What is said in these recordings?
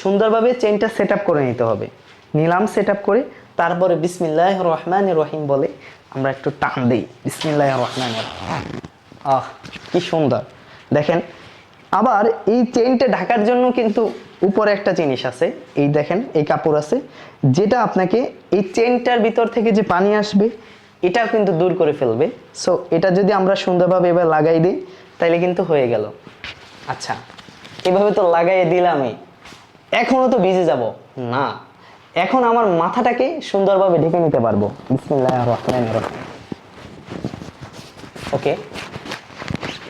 সুন্দরভাবে চেনটা সেট করে নিতে হবে। নিলাম সেট করে, তারপরে বিসমিল্লাহ রহমান রহিম বলে আমরা একটু টান দিই। বিসমিল্লাহ রহমান আহ, কি সুন্দর। দেখেন, আবার এই চেইনটা ঢাকার জন্য কিন্তু উপরে একটা জিনিস আছে। এই দেখেন, এই কাপড় আছে, যেটা আপনাকে এই চেনটার ভিতর থেকে যে পানি আসবে, এটাও কিন্তু দূর করে ফেলবে। সো এটা যদি আমরা সুন্দরভাবে এবার লাগাই দিই তাহলে কিন্তু হয়ে গেল। আচ্ছা এভাবে তো লাগাই দিলামই। এখনও তো ভিজে যাব। না, এখন আমার মাথাটাকে সুন্দরভাবে ঢেকে নিতে পারব। ওকে?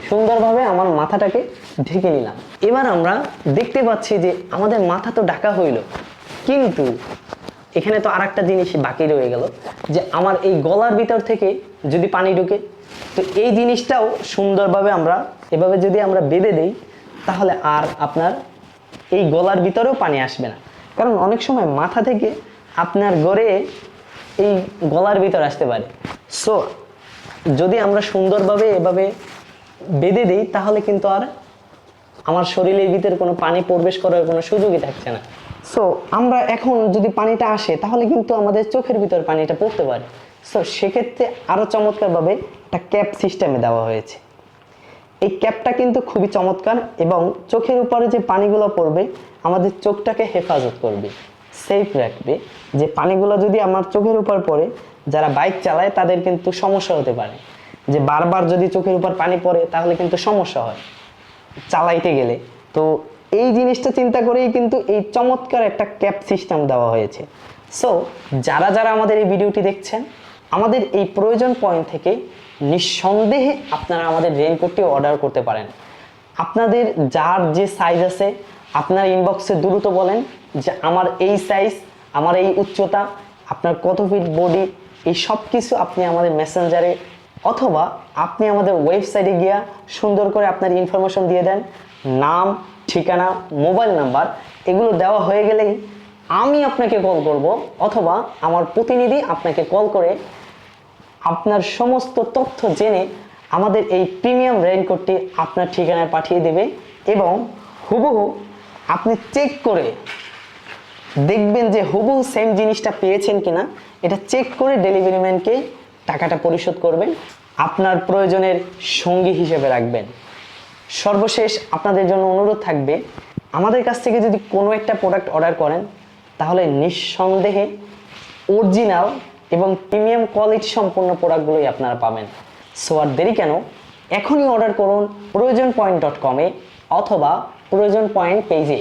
সুন্দরভাবে আমার মাথাটাকে ঢেকে নিলাম। এবার আমরা দেখতে পাচ্ছি যে আমাদের মাথা তো ঢাকা হইল। কিন্তু এখানে তো আর একটা জিনিস বাকি রয়ে গেল, যে আমার এই গলার ভিতর থেকে যদি পানি ঢুকে, তো এই জিনিসটাও সুন্দরভাবে আমরা এভাবে যদি আমরা বেঁধে দেই, তাহলে আর আপনার এই গলার ভিতরেও পানি আসবে না। কারণ অনেক সময় মাথা থেকে আপনার গড়ে এই গলার ভিতর আসতে পারে। সো যদি আমরা সুন্দরভাবে এভাবে বেঁধে দিই, তাহলে কিন্তু আর আমার শরীরের ভিতরে কোনো পানি প্রবেশ করার কোনো সুযোগই থাকছে না। সো আমরা এখন যদি পানিটা আসে, তাহলে কিন্তু আমাদের চোখের ভিতর পানিটা পড়তে পারে। সো সেক্ষেত্রে আরও চমৎকারভাবে একটা ক্যাপ সিস্টেমে দেওয়া হয়েছে। এই ক্যাপটা কিন্তু খুবই চমৎকার এবং চোখের উপরে যে পানিগুলো পড়বে, আমাদের চোখটাকে হেফাজত করবে সেফ রাখবে। যে পানিগুলো যদি আমার চোখের উপর পড়ে, যারা বাইক চালায় তাদের কিন্তু সমস্যা হতে পারে। যে বারবার যদি চোখের উপর পানি পড়ে, তাহলে কিন্তু সমস্যা হয় চালাইতে গেলে। তো এই জিনিসটা চিন্তা করেই কিন্তু এই চমৎকার একটা ক্যাপ সিস্টেম দেওয়া হয়েছে। সো যারা যারা আমাদের এই ভিডিওটি দেখছেন, আমাদের এই প্রয়োজন পয়েন্ট থেকে নিঃসন্দেহে আপনারা আমাদের রেনকোটটি অর্ডার করতে পারেন। আপনাদের যার যে সাইজ আছে, আপনার ইনবক্সে দ্রুত বলেন যে আমার এই সাইজ আমার এই উচ্চতা, আপনার কত ফিট বডি এই সব কিছু আপনি আমাদের মেসেঞ্জারে অথবা আপনি আমাদের ওয়েবসাইটে গিয়া সুন্দর করে আপনার ইনফরমেশন দিয়ে দেন, নাম, ঠিকানা মোবাইল নাম্বার এগুলো দেওয়া হয়ে গেলেই আমি আপনাকে কল করব অথবা আমার প্রতিনিধি আপনাকে কল করে আপনার সমস্ত তথ্য জেনে আমাদের এই প্রিমিয়াম রেইনকোটটি আপনার ঠিকানায় পাঠিয়ে দেবে এবং হুবহু আপনি চেক করে দেখবেন যে হুবহু সেম জিনিসটা পেয়েছেন কিনা। এটা চেক করে ডেলিভারি ম্যানকে টাকাটা পরিশোধ করবেন, আপনার প্রয়োজনের সঙ্গী হিসেবে রাখবেন। সর্বশেষ আপনাদের জন্য অনুরোধ থাকবে, আমাদের কাছ থেকে যদি কোনো একটা প্রোডাক্ট অর্ডার করেন, তাহলে নিঃসন্দেহে অরিজিনাল এবং প্রিমিয়াম কোয়ালিটি সম্পন্ন প্রোডাক্টগুলোই আপনারা পাবেন। সো আর দেরি কেন? এখনই অর্ডার করুন প্রয়োজন পয়েন্ট ডট কমে অথবা প্রয়োজন পয়েন্ট পেজে